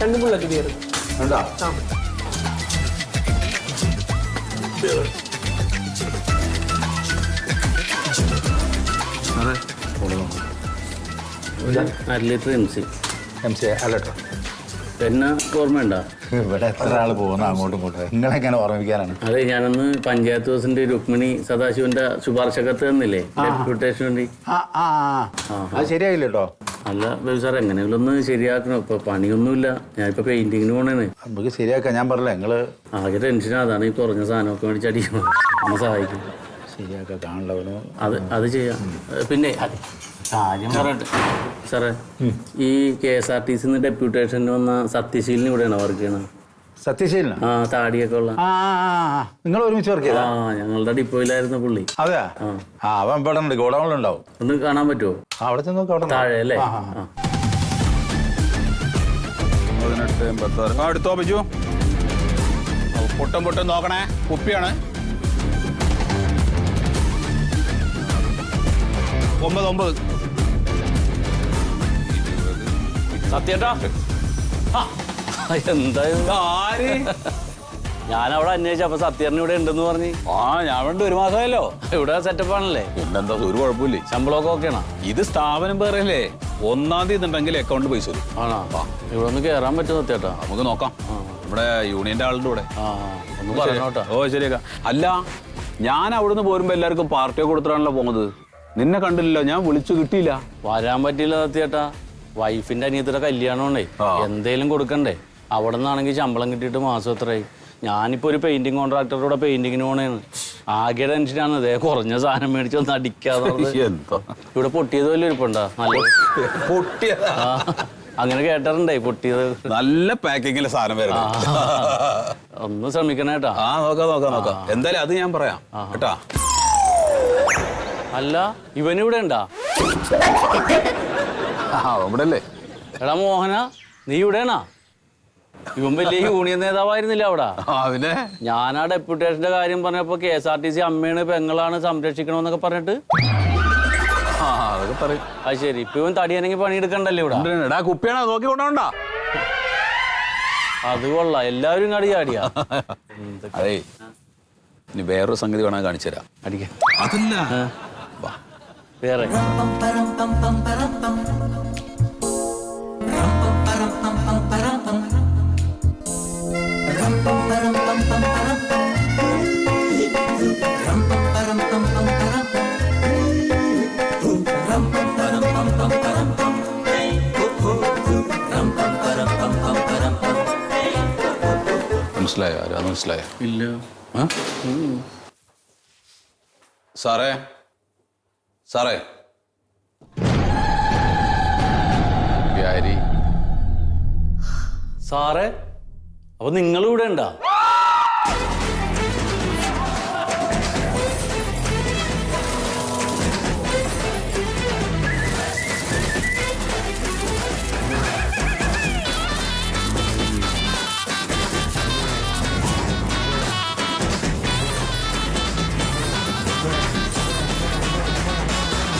രണ്ട് bullet beer. ഉണ്ടോ ആ. അര litre M C M C അല്ലട്ടോ പിന്നെ ഓർമ്മയുണ്ടോ? ഇവിടെ എത്ര ആൾ പോകുന്ന അങ്ങോട്ടും ഇങ്ങോട്ടും. നിങ്ങളെങ്ങനെ ഓർമ്മിക്കാനാണ് അതെ ഞാനന്ന് പഞ്ചായത്ത് ദിവസത്തിന്റെ രുക്മിണി സദാശിവന്റെ ശുപാർശ കത്ത് തന്നില്ലേ ഡെപ്യൂട്ടേഷന് വേണ്ടി. ആ ആ ആ. അത് ശരിയായില്ല കേട്ടോ അല്ല ബേബി സാർ എങ്ങനെയെങ്കിലും ഒന്ന് ശരിയാക്കണം. ഇപ്പൊ പണിയൊന്നുമില്ല. ഞാൻ ഇപ്പൊ പെയിന്റിങ്ങിന് പോണേന്ന് നമുക്ക് ശരിയാക്കാം. ഞാൻ പറഞ്ഞില്ല നിങ്ങൾ ആകെ ടെൻഷൻ അതാണ് ഈ കുറഞ്ഞ സാധനമൊക്കെ മേടിച്ച് അടിക്കണം ഒന്ന് സഹായിക്കും. ശരിയാക്കാം. കാണുള്ളവന് അത് അത് ചെയ്യാം. പിന്നെ അത് കാര്യം പറയട്ടെ. സാറേ ഈ കെ എസ് ആർ ടി സിന്ന് ഡെപ്യൂട്ടേഷന് വന്ന സത്യശീലിന് ഇവിടെയാണ് വർക്ക് ചെയ്യണത് സത്യശീലന? ആ താടിയൊക്കെ ഉള്ള. ആ നിങ്ങൾ ഒരുമിച്ച് വർക്ക് ആ ചെയ്താ ഞങ്ങളുടെ ഡിപ്പോയിലായിരുന്നു പുള്ളി. അതെ ആ. ആ അവൻ ഇവിടെ ഉണ്ട്. ഗോഡൗണിലുണ്ടാവും ഒന്ന് കാണാൻ പറ്റുമോ ആ, അവിടെ ചെന്ന് നോക്കാം അവിടെ താഴെ അല്ലേ? ആ, ആ. ആ. പതിനെട്ട് ആ എടുത്തോ ബിജു. ഓ, പൊട്ടും പൊട്ടും നോക്കണേ. കുപ്പിയാണ്. ഒമ്പത് ഒമ്പത്. സത്യേട്ടാ. ആ, എന്താ? ആര്? ഞാൻ അവിടെ അന്വേഷിച്ചു. അപ്പൊ സത്യേട്ടൻ ഇവിടെ ഉണ്ടെന്ന് പറഞ്ഞു. ആ ഞാൻ വേണ്ട ഒരു മാസമായല്ലോ. ഇവിടെ സെറ്റപ്പ് ആണല്ലേ? പിന്നെന്താ ഒരു കുഴപ്പമില്ലേ. ശമ്പളമൊക്കെ ഓക്കെയാണോ ഇത് സ്ഥാപനം പേരല്ലേ ഒന്നാം തീയതി ഉണ്ടെങ്കിൽ അക്കൗണ്ട് പൈസ വരും. ആണോ? ഇവിടെ ഒന്ന് കേറാൻ പറ്റുന്ന സത്യേട്ടാ? നമുക്ക് നോക്കാം. നമ്മുടെ യൂണിയന്റെ ആളുടെ കൂടെ. ആ ഒന്ന് പറഞ്ഞോട്ടോ. ഓ ശരിയാക്കാം. അല്ല ഞാൻ അവിടുന്ന് പോരുമ്പോ എല്ലാവർക്കും പാർട്ടിയെ കൊടുത്തിട്ടാണല്ലോ പോകുന്നത്. നിന്നെ കണ്ടില്ലല്ലോ ഞാൻ വിളിച്ചു കിട്ടിയില്ല. വരാൻ പറ്റിയില്ല സത്യേട്ടാ. വൈഫിന്റെ അനിയത്തിയുടെ കല്യാണം ഉണ്ടേ എന്തേലും കൊടുക്കണ്ടേ? അവിടെ നിന്നാണെങ്കിൽ ശമ്പളം കിട്ടിയിട്ട് മാസം എത്രയായി? ഞാനിപ്പോൾ ഒരു പെയിന്റിംഗ് കോൺട്രാക്ടറുടെ കൂടെ പെയിന്റിങ്ങിന് പോണേന്ന്. ആകെ ടെൻഷനാണ് അതേ കുറഞ്ഞ സാധനം മേടിച്ച് ഒന്ന് അടിക്കാതെ ഇവിടെ പൊട്ടിയത് വല്ല ഇരിപ്പുണ്ടോ നല്ല പൊട്ടിയതാ? അങ്ങനെ കേട്ടിട്ടുണ്ടായി പൊട്ടിയത്. നല്ല പാക്കിങ്ങിലെ സാധനം വരുന്നത്. ഒന്ന് ശ്രമിക്കണേട്ടാ ആ നോക്കാം നോക്കാം നോക്കാം. എന്തായാലും അത് ഞാൻ പറയാം. കേട്ടാ? അല്ല ഇവനിവിടെ ഉണ്ടാ? ഇവിടെ അല്ലേ? എടാ മോഹന നീ ഇവിടെയാണാ? ഇവൻ വലിയ യൂണിയൻ നേതാവായിരുന്നില്ല അവിടെ? അതിനെ? ഞാനാ ഞാൻ ആ ഡെപ്യൂട്ടേഷന്റെ കാര്യം പറഞ്ഞപ്പോ K S R T C അമ്മയാണ് പെങ്ങളാണ് സംരക്ഷിക്കണമെന്നൊക്കെ പറഞ്ഞിട്ട്. ആ അതൊക്കെ പറയും. അത് ശരി. ഇപ്പൊ ഇവൻ തടിയാണെങ്കിൽ പണിയെടുക്കണ്ടല്ലോ ഇവിടെ? ഉണ്ട്. എടാ കുപ്പിയാണോ? നോക്കി കൊണ്ടോണ്ടാ അത് കൊള്ളാം. എല്ലാവരും കടി ചാടിയാ അതേ. ഇനി വേറൊരു സംഗതി വേണം കാണിച്ചു തരാം. അടിക്കാം. അതല്ല. വാ. വേറെ. മനസ്സിലായോ? ആരാ? മനസ്സിലായോ? ഇല്ല. ആ? സാറേ? സാറേ? വ്യാരി സാറേ അപ്പൊ നിങ്ങൾ ഇവിടെ ഉണ്ടാ?